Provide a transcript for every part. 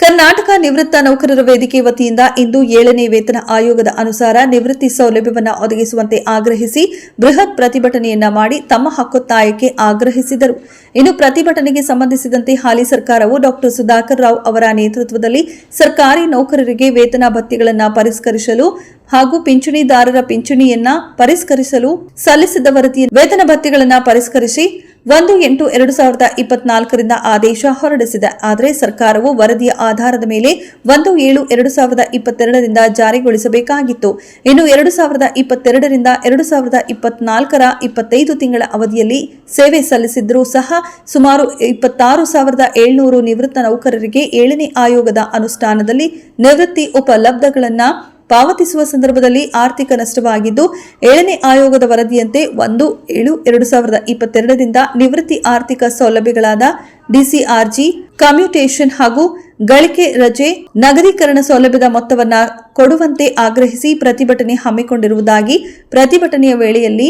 ಕರ್ನಾಟಕ ನಿವೃತ್ತ ನೌಕರರ ವೇದಿಕೆ ವತಿಯಿಂದ ಇಂದು ಏಳನೇ ವೇತನ ಆಯೋಗದ ಅನುಸಾರ ನಿವೃತ್ತಿ ಸೌಲಭ್ಯವನ್ನು ಒದಗಿಸುವಂತೆ ಆಗ್ರಹಿಸಿ ಬೃಹತ್ ಪ್ರತಿಭಟನೆಯನ್ನ ಮಾಡಿ ತಮ್ಮ ಹಕ್ಕೊತ್ತಾಯಕ್ಕೆ ಆಗ್ರಹಿಸಿದರು. ಇನ್ನು ಪ್ರತಿಭಟನೆಗೆ ಸಂಬಂಧಿಸಿದಂತೆ ಹಾಲಿ ಸರ್ಕಾರವು ಡಾಕ್ಟರ್ ಸುಧಾಕರ್ ರಾವ್ ಅವರ ನೇತೃತ್ವದಲ್ಲಿ ಸರ್ಕಾರಿ ನೌಕರರಿಗೆ ವೇತನ ಭತ್ಯೆಗಳನ್ನು ಪರಿಷ್ಕರಿಸಲು ಹಾಗೂ ಪಿಂಚಣಿದಾರರ ಪಿಂಚಣಿಯನ್ನ ಪರಿಷ್ಕರಿಸಲು ಸಲ್ಲಿಸಿದ ವರದಿ ವೇತನ ಭತ್ಯೆಗಳನ್ನು ಪರಿಷ್ಕರಿಸಿ ಒಂದು ಎಂಟು ಎರಡು ಸಾವಿರದ ಇಪ್ಪತ್ನಾಲ್ಕರಿಂದ ಆದೇಶ ಹೊರಡಿಸಿದೆ. ಆದರೆ ಸರ್ಕಾರವು ವರದಿಯ ಆಧಾರದ ಮೇಲೆ ಒಂದು ಏಳು ಎರಡು ಸಾವಿರದ ಇಪ್ಪತ್ತೆರಡರಿಂದ ಜಾರಿಗೊಳಿಸಬೇಕಾಗಿತ್ತು. ಇನ್ನು ಎರಡು ಸಾವಿರದ ಇಪ್ಪತ್ತೆರಡರಿಂದ ಎರಡು ಸಾವಿರದ ಇಪ್ಪತ್ನಾಲ್ಕರ ಇಪ್ಪತ್ತೈದು ತಿಂಗಳ ಅವಧಿಯಲ್ಲಿ ಸೇವೆ ಸಲ್ಲಿಸಿದ್ರೂ ಸಹ ಸುಮಾರು ಇಪ್ಪತ್ತಾರು ಸಾವಿರದ ಏಳ್ನೂರು ನಿವೃತ್ತ ನೌಕರರಿಗೆ ಏಳನೇ ಆಯೋಗದ ಅನುಷ್ಠಾನದಲ್ಲಿ ನಿವೃತ್ತಿ ಉಪಲಬ್ಧಗಳನ್ನು ಪಾವತಿಸುವ ಸಂದರ್ಭದಲ್ಲಿ ಆರ್ಥಿಕ ನಷ್ಟವಾಗಿದ್ದು, ಏಳನೇ ಆಯೋಗದ ವರದಿಯಂತೆ ಒಂದು ಏಳು ಎರಡು ಸಾವಿರದ ಇಪ್ಪತ್ತೆರಡರಿಂದ ನಿವೃತ್ತಿ ಆರ್ಥಿಕ ಸೌಲಭ್ಯಗಳಾದ ಡಿಸಿಆರ್ಜಿ, ಕಮ್ಯುಟೇಷನ್ ಹಾಗೂ ಗಳಿಕೆ ರಜೆ, ನಗದೀಕರಣ ಸೌಲಭ್ಯದ ಮೊತ್ತವನ್ನ ಕೊಡುವಂತೆ ಆಗ್ರಹಿಸಿ ಪ್ರತಿಭಟನೆ ಹಮ್ಮಿಕೊಂಡಿರುವುದಾಗಿ ಪ್ರತಿಭಟನೆಯ ವೇಳೆಯಲ್ಲಿ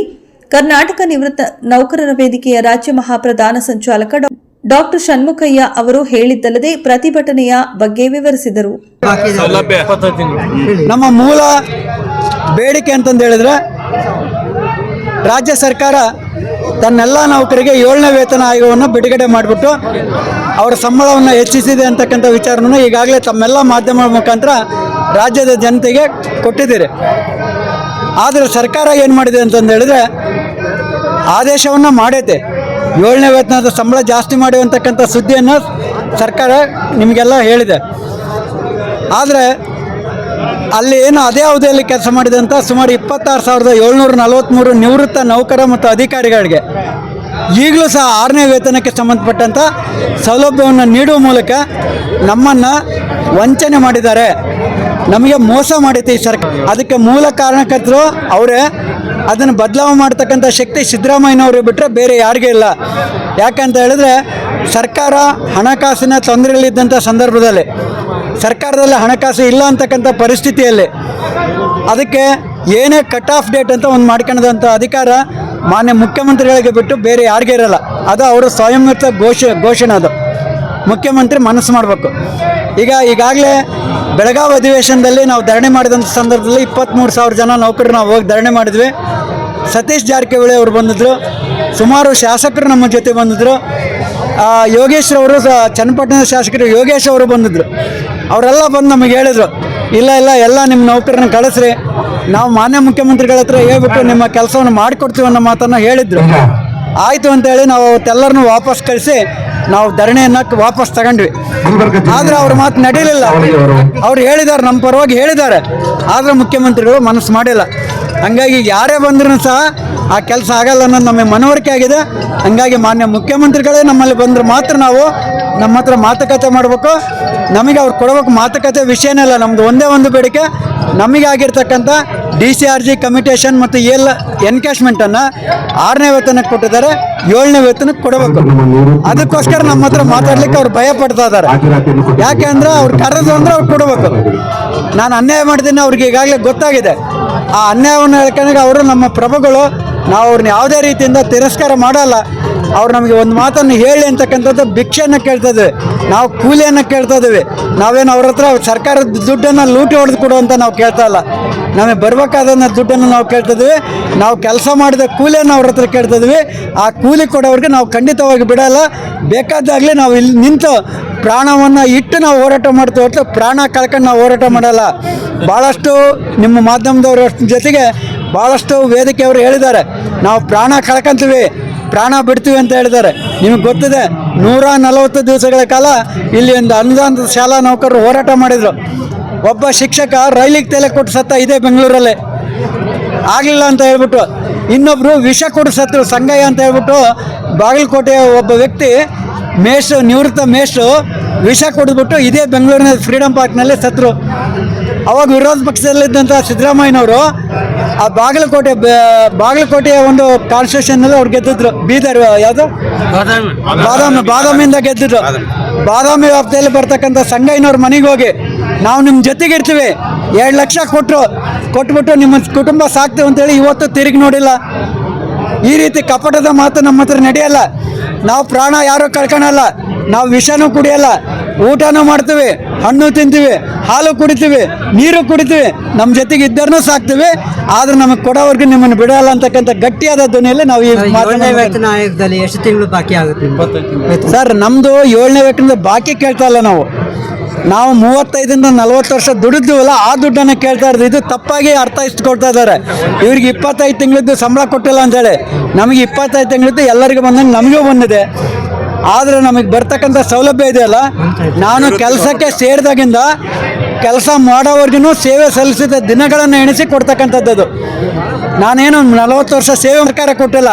ಕರ್ನಾಟಕ ನಿವೃತ್ತ ನೌಕರರ ವೇದಿಕೆಯ ರಾಜ್ಯ ಮಹಾಪ್ರಧಾನ ಸಂಚಾಲಕ ಡಾ- ಡಾಕ್ಟರ್ ಷಣ್ಮುಖಯ್ಯ ಅವರು ಹೇಳಿದ್ದಲ್ಲದೆ ಪ್ರತಿಭಟನೆಯ ಬಗ್ಗೆ ವಿವರಿಸಿದರು. ನಮ್ಮ ಮೂಲ ಬೇಡಿಕೆ ಅಂತಂದು ಹೇಳಿದ್ರೆ ರಾಜ್ಯ ಸರ್ಕಾರ ತನ್ನೆಲ್ಲ ನೌಕರಿಗೆ ಏಳನೇ ವೇತನ ಆಯೋಗವನ್ನು ಬಿಡುಗಡೆ ಮಾಡಿಬಿಟ್ಟು ಅವರ ಸಂಬಳವನ್ನು ಹೆಚ್ಚಿಸಿದೆ ಅಂತಕ್ಕಂಥ ವಿಚಾರವನ್ನು ಈಗಾಗಲೇ ತಮ್ಮೆಲ್ಲ ಮಾಧ್ಯಮಗಳ ಮುಖಾಂತರ ರಾಜ್ಯದ ಜನತೆಗೆ ಕೊಟ್ಟಿದ್ದೀರಿ. ಆದರೆ ಸರ್ಕಾರ ಏನು ಮಾಡಿದೆ ಅಂತಂದು ಹೇಳಿದ್ರೆ ಆದೇಶವನ್ನು ಮಾಡೈತೆ. ಏಳನೇ ವೇತನದ ಸಂಬಳ ಜಾಸ್ತಿ ಮಾಡಿ ಅಂತಕ್ಕಂಥ ಸುದ್ದಿಯನ್ನು ಸರ್ಕಾರ ನಿಮಗೆಲ್ಲ ಹೇಳಿದೆ. ಆದರೆ ಅಲ್ಲಿ ಏನು ಅದೇ ಅವಧಿಯಲ್ಲಿ ಕೆಲಸ ಮಾಡಿದೆ ಅಂತ ಸುಮಾರು ಇಪ್ಪತ್ತಾರು ಸಾವಿರದ ಏಳ್ನೂರ ನಲವತ್ತ್ಮೂರು ನಿವೃತ್ತ ನೌಕರ ಮತ್ತು ಅಧಿಕಾರಿಗಳಿಗೆ ಈಗಲೂ ಸಹ ಆರನೇ ವೇತನಕ್ಕೆ ಸಂಬಂಧಪಟ್ಟಂಥ ಸೌಲಭ್ಯವನ್ನು ನೀಡುವ ಮೂಲಕ ನಮ್ಮನ್ನು ವಂಚನೆ ಮಾಡಿದ್ದಾರೆ. ನಮಗೆ ಮೋಸ ಮಾಡೈತೆ ಈ ಸರ್ಕಾರ. ಅದಕ್ಕೆ ಮೂಲ ಕಾರಣಕರ್ತರು ಅವರೇ, ಅದನ್ನು ಬದಲಾವಣೆ ಮಾಡ್ತಕ್ಕಂಥ ಶಕ್ತಿ ಸಿದ್ದರಾಮಯ್ಯನವರು ಬಿಟ್ಟರೆ ಬೇರೆ ಯಾರಿಗೂ ಇಲ್ಲ. ಯಾಕಂತ ಹೇಳಿದ್ರೆ, ಸರ್ಕಾರ ಹಣಕಾಸಿನ ತೊಂದರೆಯಲ್ಲಿದ್ದಂಥ ಸಂದರ್ಭದಲ್ಲಿ, ಸರ್ಕಾರದಲ್ಲಿ ಹಣಕಾಸು ಇಲ್ಲ ಅಂತಕ್ಕಂಥ ಪರಿಸ್ಥಿತಿಯಲ್ಲಿ, ಅದಕ್ಕೆ ಏನೇ ಕಟ್ ಆಫ್ ಡೇಟ್ ಅಂತ ಒಂದು ಮಾಡ್ಕೊಳ್ಳೋದಂಥ ಅಧಿಕಾರ ಮಾನ್ಯ ಮುಖ್ಯಮಂತ್ರಿಗಳಿಗೆ ಬಿಟ್ಟು ಬೇರೆ ಯಾರಿಗೂ ಇರಲ್ಲ. ಅದು ಅವರು ಸ್ವಯಂಯುಕ್ತ ಘೋಷ, ಘೋಷಣೆ ಅದು. ಮುಖ್ಯಮಂತ್ರಿ ಮನಸ್ಸು ಮಾಡಬೇಕು. ಈಗ ಈಗಾಗಲೇ ಬೆಳಗಾವಿ ಅಧಿವೇಶನದಲ್ಲಿ ನಾವು ಧರಣಿ ಮಾಡಿದಂಥ ಸಂದರ್ಭದಲ್ಲಿ ಇಪ್ಪತ್ತ್ಮೂರು ಸಾವಿರ ಜನ ನೌಕರರು ನಾವು ಹೋಗಿ ಧರಣಿ ಮಾಡಿದ್ವಿ. ಸತೀಶ್ ಜಾರಕಿಹೊಳಿ ಅವರು ಬಂದಿದ್ದರು ಸುಮಾರು ಶಾಸಕರು ನಮ್ಮ ಜೊತೆ ಬಂದಿದ್ದರು ಯೋಗೇಶ್ ಅವರು ಸಹ ಚನ್ನಪಟ್ಟಣದ ಶಾಸಕರು ಯೋಗೇಶ್ ಅವರು ಬಂದಿದ್ದರು ಅವರೆಲ್ಲ ಬಂದು ನಮಗೆ ಹೇಳಿದರು ಇಲ್ಲ ಇಲ್ಲ ಎಲ್ಲ ನಿಮ್ಮ ನೌಕರನ್ನ ಕಳಿಸ್ರಿ. ನಾವು ಮಾನ್ಯ ಮುಖ್ಯಮಂತ್ರಿಗಳ ಹತ್ರ ಹೇಳ್ಬಿಟ್ಟು ನಿಮ್ಮ ಕೆಲಸವನ್ನು ಮಾಡಿಕೊಡ್ತೀವಿ ಅನ್ನೋ ಮಾತನ್ನು ಹೇಳಿದರು. ಆಯಿತು ಅಂತೇಳಿ ನಾವು ಅವತ್ತೆಲ್ಲರನ್ನೂ ವಾಪಸ್ ಕಳಿಸಿ ನಾವು ಧರಣಿಯನ್ನು ವಾಪಸ್ ತಗೊಂಡ್ವಿ. ಆದ್ರೆ ಅವ್ರ ಮಾತು ನಡೀಲಿಲ್ಲ. ಅವ್ರು ಹೇಳಿದ್ದಾರೆ ನಮ್ಮ ಪರವಾಗಿ ಹೇಳಿದ್ದಾರೆ ಆದ್ರೆ ಮುಖ್ಯಮಂತ್ರಿಗಳು ಮನಸ್ಸು ಮಾಡಿಲ್ಲ. ಹಂಗಾಗಿ ಯಾರೇ ಬಂದ್ರೂ ಸಹ ಆ ಕೆಲಸ ಆಗಲ್ಲ ಅನ್ನೋದು ನಮಗೆ ಮನವರಿಕೆ ಆಗಿದೆ. ಹಂಗಾಗಿ ಮಾನ್ಯ ಮುಖ್ಯಮಂತ್ರಿಗಳೇ ನಮ್ಮಲ್ಲಿ ಬಂದ್ರೆ ಮಾತ್ರ ನಾವು ನಮ್ಮ ಹತ್ರ ಮಾತುಕತೆ ಮಾಡಬೇಕು. ನಮಗೆ ಅವ್ರು ಕೊಡಬೇಕು ಮಾತುಕತೆ ವಿಷಯನೇ ಇಲ್ಲ ನಮ್ದು ಒಂದೇ ಒಂದು ಬೇಡಿಕೆ. ನಮಗೆ ಆಗಿರ್ತಕ್ಕಂಥ D C R G commutation ಮತ್ತು ಎಲ್ ಎನ್ಕ್ಯಾಶ್ಮೆಂಟನ್ನು ಆರನೇ ವೇತನಕ್ಕೆ ಕೊಟ್ಟಿದ್ದಾರೆ, ಏಳನೇ ವೇತನಕ್ಕೆ ಕೊಡಬೇಕು. ಅದಕ್ಕೋಸ್ಕರ ನಮ್ಮ ಹತ್ರ ಮಾತಾಡ್ಲಿಕ್ಕೆ ಅವ್ರು ಭಯ ಪಡ್ತಾ ಇದ್ದಾರೆ. ಯಾಕೆ ಅಂದರೆ ಅವ್ರು ಕರೆದು ಅಂದ್ರೆ ಅವ್ರು ಕೊಡಬೇಕು. ನಾನು ಅನ್ಯಾಯ ಮಾಡಿದ್ದೀನಿ ಅವ್ರಿಗೆ ಈಗಾಗಲೇ ಗೊತ್ತಾಗಿದೆ. ಆ ಅನ್ಯಾಯವನ್ನು ಹೇಳ್ಕೊಂಡಾಗ ಅವರು ನಮ್ಮ ಪ್ರಭುಗಳು ನಾವು ಅವ್ರನ್ನ ಯಾವುದೇ ರೀತಿಯಿಂದ ತಿರಸ್ಕಾರ ಮಾಡಲ್ಲ. ಅವ್ರು ನಮಗೆ ಒಂದು ಮಾತನ್ನು ಹೇಳಿ ಅಂತಕ್ಕಂಥದ್ದು ಭಿಕ್ಷೆಯನ್ನು ಕೇಳ್ತಾ ಇದ್ದೀವಿ ನಾವು ಕೂಲಿಯನ್ನು ಕೇಳ್ತಾ ಇದ್ದೀವಿ ನಾವೇನು ಅವ್ರ ಹತ್ರ ಸರ್ಕಾರದ ದುಡ್ಡನ್ನು ಲೂಟಿ ಹೊಡೆದು ಕೊಡುವಂತ ನಾವು ಕೇಳ್ತಾ ಇಲ್ಲ. ನಮಗೆ ಬರಬೇಕಾದ ದುಡ್ಡನ್ನು ನಾವು ಕೇಳ್ತಾ ನಾವು ಕೆಲಸ ಮಾಡಿದ ಕೂಲಿಯನ್ನು ಅವ್ರ ಹತ್ರ ಕೇಳ್ತಾ ಆ ಕೂಲಿ ಕೊಡೋರಿಗೆ ನಾವು ಖಂಡಿತವಾಗಿ ಬಿಡಲ್ಲ. ಬೇಕಾದಾಗಲೇ ನಾವು ಇಲ್ಲಿ ನಿಂತು ಪ್ರಾಣವನ್ನು ಇಟ್ಟು ನಾವು ಹೋರಾಟ ಮಾಡ್ತೀವಿ ಹೊರತು ಪ್ರಾಣ ಕಳ್ಕೊಂಡು ನಾವು ಹೋರಾಟ ಮಾಡಲ್ಲ. ಭಾಳಷ್ಟು ನಿಮ್ಮ ಮಾಧ್ಯಮದವರ ಜೊತೆಗೆ ಭಾಳಷ್ಟು ವೇದಿಕೆಯವರು ಹೇಳಿದ್ದಾರೆ. ನಾವು ಪ್ರಾಣ ಕಳ್ಕೊಂತೀವಿ, ಪ್ರಾಣ ಬಿಡ್ತೀವಿ ಅಂತ ಹೇಳಿದ್ದಾರೆ. ನಿಮಗೆ ಗೊತ್ತಿದೆ, ನೂರ ನಲವತ್ತು ದಿವಸಗಳ ಕಾಲ ಇಲ್ಲಿ ಒಂದು ಅನುದಾನದ ಶಾಲಾ ನೌಕರರು ಹೋರಾಟ ಮಾಡಿದರು. ಒಬ್ಬ ಶಿಕ್ಷಕ ರೈಲಿಗೆ ತಲೆ ಕೊಟ್ಟು ಸತ್ತ ಇದೆ ಬೆಂಗಳೂರಲ್ಲಿ. ಆಗಲಿಲ್ಲ ಅಂತ ಹೇಳ್ಬಿಟ್ಟು ಇನ್ನೊಬ್ಬರು ವಿಷ ಕೊಡು ಸತ್ತು ಸಂಗಯ್ಯ ಅಂತ ಹೇಳ್ಬಿಟ್ಟು ಬಾಗಲಕೋಟೆಯ ಒಬ್ಬ ವ್ಯಕ್ತಿ ಮೇಷು ನಿವೃತ್ತ ಮೇಷು ವಿಷ ಕುಡಿದ್ಬಿಟ್ಟು ಇದೇ ಬೆಂಗಳೂರಿನ ಫ್ರೀಡಂ ಪಾರ್ಕ್ನಲ್ಲಿ ಸತ್ರು. ಅವಾಗ ವಿರೋಧ ಪಕ್ಷದಲ್ಲಿದ್ದಂಥ ಸಿದ್ದರಾಮಯ್ಯನವರು ಆ ಬಾಗಲಕೋಟೆ ಬಾಗಲಕೋಟೆಯ ಒಂದು ಕಾನ್ಸ್ಟಿಟ್ಯೂಷನ್ನಲ್ಲಿ ಅವ್ರು ಗೆದ್ದಿದ್ರು. ಬೀದರ್ ಯಾವುದು? ಬಾದಾಮಿ. ಬಾದಾಮಿಯಿಂದ ಗೆದ್ದಿದ್ರು. ಬಾದಾಮಿ. ವ್ಯಾಪ್ತಿಯಲ್ಲಿ ಬರ್ತಕ್ಕಂಥ ಸಂಗಯ್ಯನವ್ರ ಮನೆಗೆ ಹೋಗಿ ನಾವು ನಿಮ್ಮ ಜೊತೆಗೆ ಇರ್ತೀವಿ ಎರಡು ಲಕ್ಷ ಕೊಟ್ಟರು ಕೊಟ್ಬಿಟ್ಟು ನಿಮ್ಮ ಕುಟುಂಬ ಸಾಕ್ತೇವೆ ಅಂತೇಳಿ ಇವತ್ತು ತಿರುಗಿ ನೋಡಿಲ್ಲ. ಈ ರೀತಿ ಕಪಟದ ಮಾತು ನಮ್ಮ ಹತ್ರ ನಡೆಯಲ್ಲ. ನಾವು ಪ್ರಾಣ ಯಾರು ಕಳ್ಕೊಳಲ್ಲ. ನಾವು ವಿಷನೂ ಕುಡಿಯಲ್ಲ. ಊಟನೂ ಮಾಡ್ತೀವಿ ಹಣ್ಣು ತಿಂತೀವಿ ಹಾಲು ಕುಡಿತೀವಿ ನೀರು ಕುಡಿತೀವಿ ನಮ್ಮ ಜೊತೆಗೆ ಇದ್ದರೂ ಸಾಕ್ತೀವಿ. ಆದ್ರೆ ನಮಗೆ ಕೊಡೋವರೆಗೂ ನಿಮ್ಮನ್ನು ಬಿಡಲ್ಲ ಅಂತಕ್ಕಂಥ ಗಟ್ಟಿಯಾದ ಧ್ವನಿಯಲ್ಲಿ ನಾವು ಈ ಎಷ್ಟು ತಿಂಗಳು ಬಾಕಿ ಆಗುತ್ತೆ ಸರ್ ನಮ್ಮದು ಏಳನೇ ವೇತನದ ಬಾಕಿ ಕೇಳ್ತಾ ಇಲ್ಲ ನಾವು. ನಾವು ಮೂವತ್ತೈದರಿಂದ ನಲವತ್ತು ವರ್ಷ ದುಡಿದ್ವಲ್ಲ ಆ ದುಡ್ಡನ್ನು ಕೇಳ್ತಾ ಇರೋದು. ಇದು ತಪ್ಪಾಗಿ ಕೊಡ್ತಾ ಇದ್ದಾರೆ. ಇವ್ರಿಗೆ ಇಪ್ಪತ್ತೈದು ತಿಂಗಳದ್ದು ಸಂಬಳ ಕೊಟ್ಟಿಲ್ಲ ಅಂತೇಳಿ. ನಮಗೆ ಇಪ್ಪತ್ತೈದು ತಿಂಗಳದ್ದು ಎಲ್ಲರಿಗೂ ಬಂದಂಗೆ ನಮಗೂ ಬಂದಿದೆ. ಆದರೆ ನಮಗೆ ಬರ್ತಕ್ಕಂಥ ಸೌಲಭ್ಯ ಇದೆಯಲ್ಲ, ನಾನು ಕೆಲಸಕ್ಕೆ ಸೇರಿದಾಗಿಂದ ಕೆಲಸ ಮಾಡೋವರೆಗೂ ಸೇವೆ ಸಲ್ಲಿಸಿದ ದಿನಗಳನ್ನು ಎಣಿಸಿ ಕೊಡ್ತಕ್ಕಂಥದ್ದು. ನಾನೇನು ನಲವತ್ತು ವರ್ಷ ಸೇವೆ ಸರ್ಕಾರ ಕೊಟ್ಟಿಲ್ಲ.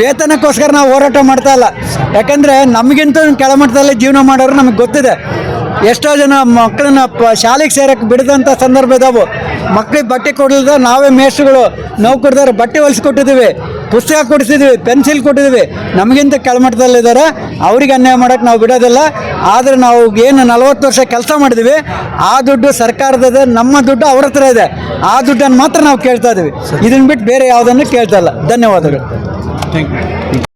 ವೇತನಕ್ಕೋಸ್ಕರ ನಾವು ಹೋರಾಟ ಮಾಡ್ತಾ ಇಲ್ಲ. ಯಾಕಂದರೆ ನಮಗಿಂತ ಕೆಳಮಟ್ಟದಲ್ಲಿ ಜೀವನ ಮಾಡೋರು ನಮಗೆ ಗೊತ್ತಿದೆ. ಎಷ್ಟೋ ಜನ ಮಕ್ಕಳನ್ನ ಪ ಶಾಲೆಗೆ ಸೇರಕ್ಕೆ ಬಿಡದಂಥ ಸಂದರ್ಭ ಇದಾವೆ ಮಕ್ಳಿಗೆ ಬಟ್ಟೆ ಕೊಡಲಿಲ್ಲ ನಾವೇ ಮೇಷ್ಟ್ರುಗಳು ನೌಕರದಾರ ಬಟ್ಟೆ ಹೊಲಿಸ್ಕೊಟ್ಟಿದ್ದೀವಿ ಪುಸ್ತಕ ಕೊಡಿಸಿದ್ವಿ ಪೆನ್ಸಿಲ್ ಕೊಟ್ಟಿದ್ದೀವಿ. ನಮಗಿಂತ ಕೆಳಮಟ್ಟದಲ್ಲಿದ್ದಾರೆ ಅವ್ರಿಗೆ ಅನ್ಯಾಯ ಮಾಡೋಕ್ಕೆ ನಾವು ಬಿಡೋದಿಲ್ಲ. ಆದರೆ ನಾವು ಏನು ನಲವತ್ತು ವರ್ಷ ಕೆಲಸ ಮಾಡಿದ್ವಿ. ಆ ದುಡ್ಡು ಸರ್ಕಾರದ ನಮ್ಮ ದುಡ್ಡು ಅವ್ರ ಹತ್ರ ಇದೆ. ಆ ದುಡ್ಡನ್ನು ಮಾತ್ರ ನಾವು ಕೇಳ್ತಾ ಇದ್ದೀವಿ ಇದನ್ನು ಬಿಟ್ಟು ಬೇರೆ ಯಾವುದನ್ನು ಕೇಳ್ತಾ ಇಲ್ಲ. ಧನ್ಯವಾದಗಳು.